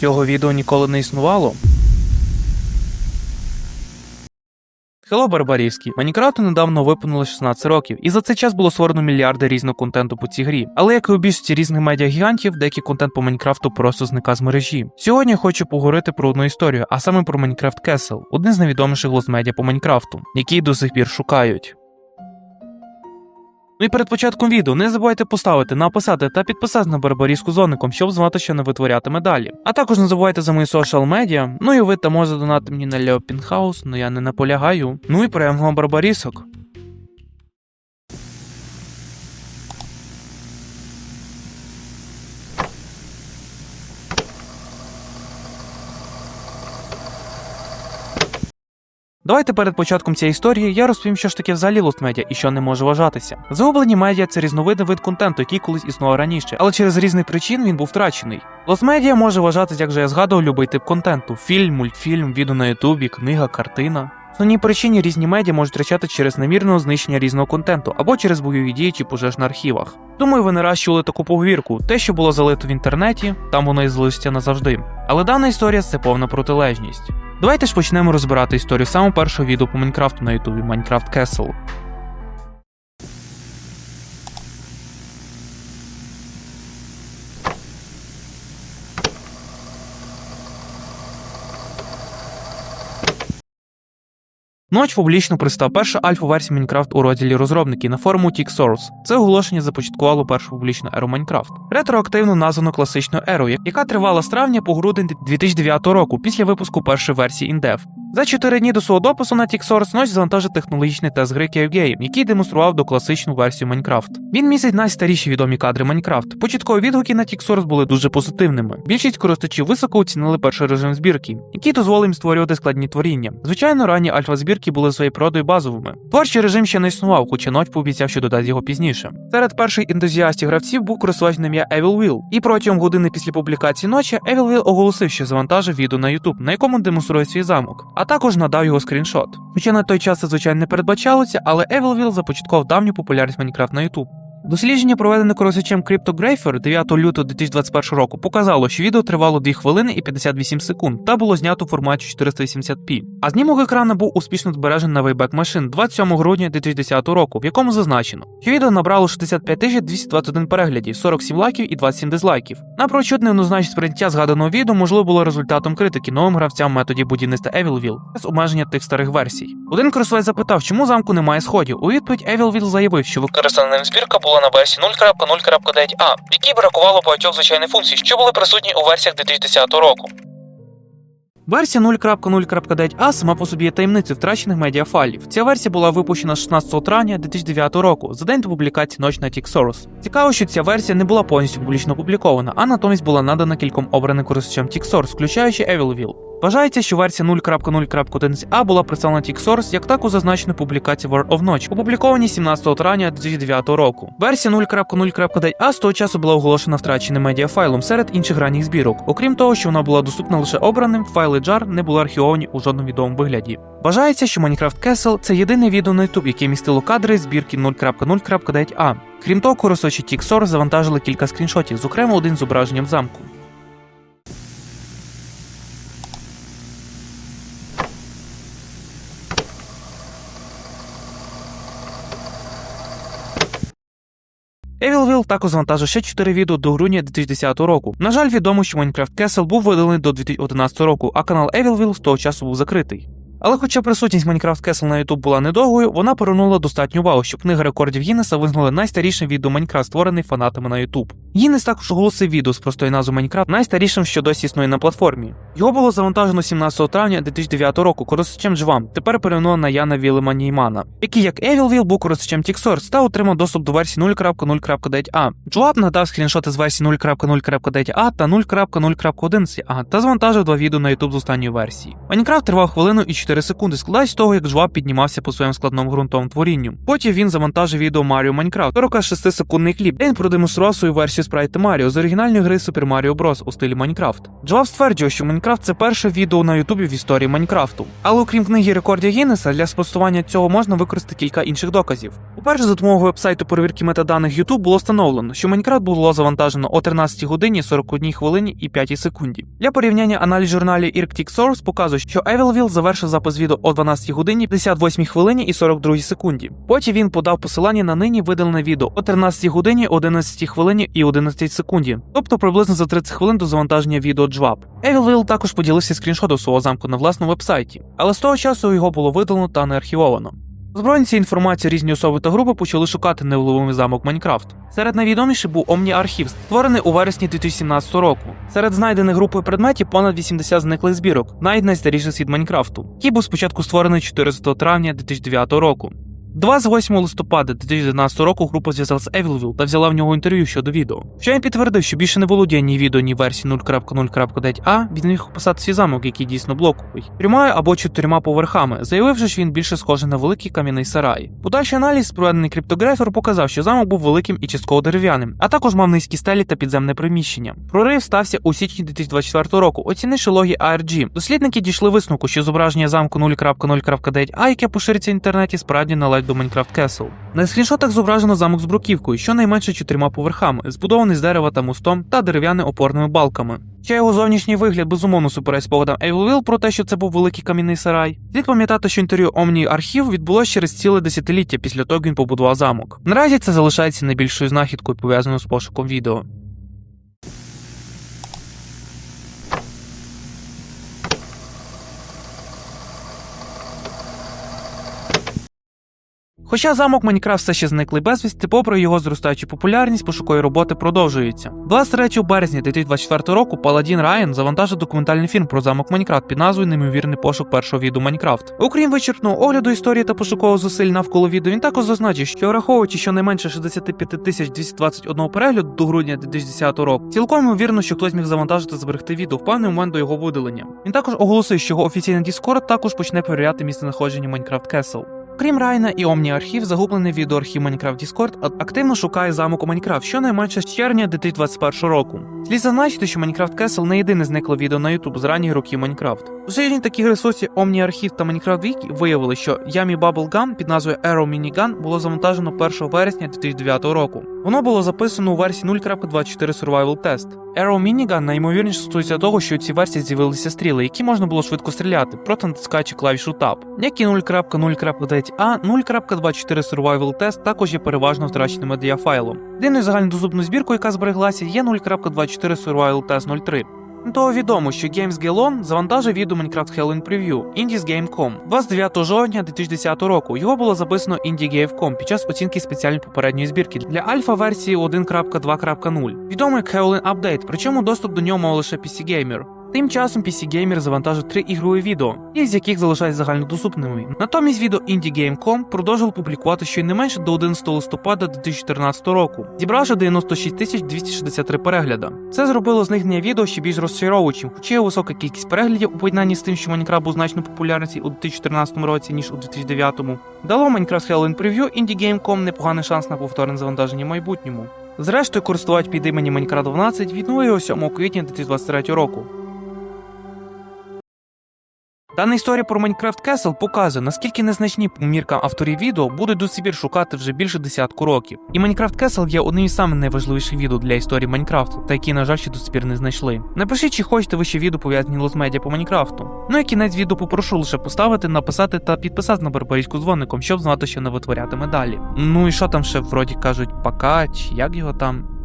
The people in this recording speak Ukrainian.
Цього відео ніколи не існувало. Хело Барбарівський. Майнкрафту недавно виповнило 16 років, і за цей час було створено мільярди різного контенту по цій грі. Але як і у більшості різних медіагігантів, деякий контент по Майнкрафту просто зникає з мережі. Сьогодні я хочу поговорити про одну історію, а саме про Майнкрафт Кесел, один з найвідоміших лосмедіа по Майнкрафту, який до сих пір шукають. Ну і перед початком відео не забувайте поставити, написати та підписати на Барбаріску зоником, щоб знати, що не витворятиме далі. А також не забувайте за мої соціал медіа. Ну і ви та можете донати мені на Лео Пінхаус, но я не наполягаю. Ну і приємного Барбарісок. Давайте перед початком цієї історії я розповім, що ж таке взагалі Lost Media і що не може вважатися. Загублені медіа це різновидний вид контенту, який колись існував раніше, але через різних причин він був втрачений. Media може вважатися, як вже я згадував, любий тип контенту: фільм, мультфільм, відео на Ютубі, книга, картина. Основній причині різні медіа можуть втрачати через намірне знищення різного контенту або через бойові дії чи пожеж на архівах. Думаю, ви не раз чули таку поговірку: те, що було залито в інтернеті, там воно і залишиться назавжди. Але дана історія це повна протилежність. Давайте ж почнемо розбирати історію самого першого відео по Майнкрафту на Ютубі Minecraft Castle. Ноч публічно пристав перша альфа-версія Майнкрафт у розділі розробники на форуму TickSource. Це оголошення започаткувало першу публічну еру Майнкрафт. Ретроактивно названо класичною ерою, яка тривала з травня по грудень 2009 року після випуску першої версії InDev. За 4 дні до свого допису на TickSource Ноч завантажив технологічний тест гри CaveGame, який демонстрував до класичну версію Майнкрафт. Він містить найстаріші відомі кадри Майнкрафт. Початкові відгуки на TickSource були дуже позитивними. Більшість користувачів високо оцінили перший режим збірки, який дозволив їм створювати складні творіння. Звичайно, ранні альфа-збірки були своєю природою базовими. Творчий режим ще не існував, хоча Ноч пообіцяв, що додасть його пізніше. Серед перших ентузіастів гравців був користувач на ім'я Evil Will, і протягом години після публікації ночі Evil Will оголосив, що завантажив відео на YouTube, на якому демонструє свій замок, а також надав його скріншот. Хоча на той час це звичайно не передбачалося, але Evilville започаткував давню популярність Майнкрафт на YouTube. Дослідження, проведене користувачем CryptoGrafer 9 лютого 2021 року, показало, що відео тривало 2 хвилини і 58 секунд та було знято в форматі 480p. А знімок екрану був успішно збережений на Wayback Machine 27 грудня 2010 року, в якому зазначено, що відео набрало 65 221 переглядів, 47 лайків і 27 дизлайків. Напрочуд неоднозначне сприйняття згаданого відео можливо було результатом критики новим гравцям методі будівництва Evilville з обмеження тих старих версій. Один користувач запитав, чому замку немає сходів. У відповідь Evilville заявив, що використана збірка була на версії 0.0.9a, в якій бракувало багатьох звичайних функцій, що були присутні у версіях 2010 року. Версія 0.0.9a сама по собі є таємницею втрачених медіафайлів. Ця версія була випущена 16 травня 2009 року, за день до публікації Ноч на TickSource. Цікаво, що ця версія не була повністю публічно опублікована, а натомість була надана кільком обраним користувачам TickSource, включаючи Evilville. Вважається, що версія 0.0.1a була представлена TickSource як так у зазначеної публікації War of Notch, опублікованій 17 травня 2009 року. Версія 0.0.9a з того часу була оголошена втраченим медіафайлом серед інших ранніх збірок. Окрім того, що вона була доступна лише обраним, файли JAR не були архівовані у жодному відомому вигляді. Вважається, що Minecraft Castle – це єдине відео на YouTube, яке містило кадри збірки 0.0.9a. Крім того, користувачі TickSource завантажили кілька скріншотів, зокрема один зображенням замку. Evilville також завантажив ще 4 відео до грудня 2010 року. На жаль, відомо, що Minecraft Castle був видалений до 2011 року, а канал Evilville з того часу був закритий. Але хоча присутність Minecraft Castle на YouTube була недовгою, вона привернула достатню увагу, що книга рекордів Гіннеса визнала найстарішим відео Minecraft, створений фанатами на YouTube. Гіннес також оголосив відео з простою назвою Minecraft найстарішим, що досі існує на платформі. Його було завантажено 17 травня 2009 року користувачем Джвам, тепер перейменовано на Яна Вілема Ніймана, який як Evilville був користувачем TickSource та отримав доступ до версії 0.0.9a. Джоаб надав скріншоти з версії 0.0.9a та 0.0.11a та завантажив два відео на YouTube з останньої версії. Minecraft тривав хвилину і 4 4 секунди, складають з того, як жваб піднімався по своєму складному ґрунтовому творінню. Потім він завантажив відео Mario Minecraft, 46 секундний кліп, де він продемонстрував свою версію спрайта Маріо з оригінальної гри Super Mario Bros. у стилі Майнкрафт. Джваб стверджує, що Майнкрафт це перше відео на Ютубі в історії Майнкрафту. Але окрім книги рекордів Гіннеса, для спростування цього можна використати кілька інших доказів. Уперше за допомогою вебсайту перевірки метаданих YouTube було встановлено, що Майнкрафт було завантажено о 13 годині 41 хвилині і 5 секунді. Для порівняння аналіз журналі Irktic Source показує, що Evilville завершив запис відео о 12 годині 58 хвилині і 42 секунді. Потім він подав посилання на нині видалене відео о 13 годині 11 хвилині і 11 секунді, тобто приблизно за 30 хвилин до завантаження відео Джваб. Evilville також поділився скріншотом свого замку на власному вебсайті, але з того часу його було видалено та не архівовано. Збройниці інформації різні особи та групи почали шукати невловимий замок Майнкрафт. Серед найвідоміших був Омні-Архів, створений у вересні 2017 року. Серед знайдених групою предметів понад 80 зниклих збірок, навіть найстаріший світ Майнкрафту, який був спочатку створений 14 травня 2009 року. 28 листопада 2011 року група зв'язалася з Evilville та взяла в нього інтерв'ю щодо відео. Що він підтвердив, що більше не володіє ні відео, ні версії 0.0.9а, він міг описати свій замок, який дійсно блоковий, трьома або чотирма поверхами, заявивши, що він більше схожий на великий кам'яний сарай. Подальший аналіз, проведений криптографер, показав, що замок був великим і частково дерев'яним, а також мав низькі стелі та підземне приміщення. Прорив стався у січні 2024 року, оцінивши логі ARG. Дослідники дійшли висновку, що зображення замку 0.0.9а, яке пошириться в інтернеті, справді належить до Minecraft Castle. На скріншотах зображено замок з бруківкою, щонайменше чотирма поверхами, збудований з дерева та мостом та дерев'яними опорними балками. Ще його зовнішній вигляд безумовно супереч спогадам Evil про те, що це був великий кам'яний сарай. Слід пам'ятати, що інтерв'ю Omni архів відбулося через ціле десятиліття після того, як він побудував замок. Наразі це залишається найбільшою знахідкою пов'язаною з пошуком відео. Хоча замок Майнкрафт все ще зниклий безвісти, попри його зростаючу популярність, пошукові роботи продовжуються. 23 березня 2024 року Паладін Райан завантажив документальний фільм про замок Майнкрафт під назвою Неймовірний пошук першого відео Майнкрафт. Окрім вичерпного огляду історії та пошукового зусиль навколо відео, він також зазначив, що враховуючи щонайменше 65 тисяч 221 перегляду до грудня 2010 року, цілком ймовірно, що хтось міг завантажити та зберегти відео в певний момент до його видалення. Він також оголосив, що його офіційний Discord також почне перевіряти місцезнаходження Майнкрафт Castle. Крім Райна і Омні архів, загублений відеоархів Minecraft Discord активно шукає замок у Майнкрафт, щонайменше з червня 2021 року. Слід зазначити, що Minecraft Castle не єдине зникло відео на YouTube з ранніх років Майнкрафт. Дослідження таких ресурсів Omni архів та Minecraft Wiki виявили, що ямі Bubble Gun під назвою Arrow Minigun було завантажено 1 вересня 2009 року. Воно було записано у версії 0.24 Survival Test. Arrow Minigun наймовірніше стосується того, що у цій версії з'явилися стріли, які можна було швидко стріляти, проти натискаючи клавішу Tab. Як і 0.0.9 а 0.24 Survival Test також є переважно втраченим медіафайлом. Єдиною загальнодоступною збіркою, яка збереглася, є 0.24 Survival Test 03. Того відомо, що Games Gelon завантажив відео Minecraft Halloween Preview Indies.Game.com 29 жовтня 2010 року. Його було записано IndieGame.com під час оцінки спеціальної попередньої збірки для альфа-версії 1.2.0. Відомий як Halloween Update, причому доступ до нього мав лише PC Gamer. Тим часом PC Gamer завантажив три ігрові відео, ті з яких залишаються загальнодоступними. Натомість відео IndieGame.com продовжував публікувати щонайменше до 11 листопада 2014 року, зібравши 96 263 перегляда. Це зробило зникнення відео ще більш розчаровуючим, хоча його висока кількість переглядів у поєднанні з тим, що Майнкрафт був значно популярніший у 2014 році, ніж у 2009, дало Minecraft Halloween Preview IndieGame.com непоганий шанс на повторне завантаження в майбутньому. Зрештою, користувач під іменем Minecraft 12 відновив його 7 квітня 2023 року. Дана історія про Minecraft Castle показує, наскільки незначні по авторів відео будуть до сих шукати вже більше десятку років. І Minecraft Castle є одним із самих найважливіших відео для історії Майнкрафту, та які, на жаль, ще до пір не знайшли. Напишіть, чи хочете ви ще відео пов'язані лозмедіа по Майнкрафту. Ну і кінець відео попрошу лише поставити, написати та підписати на барбарічку дзвоником, щоб знати, що не витворятиме далі. Ну і що там ще вроді кажуть, пока, чи як його там.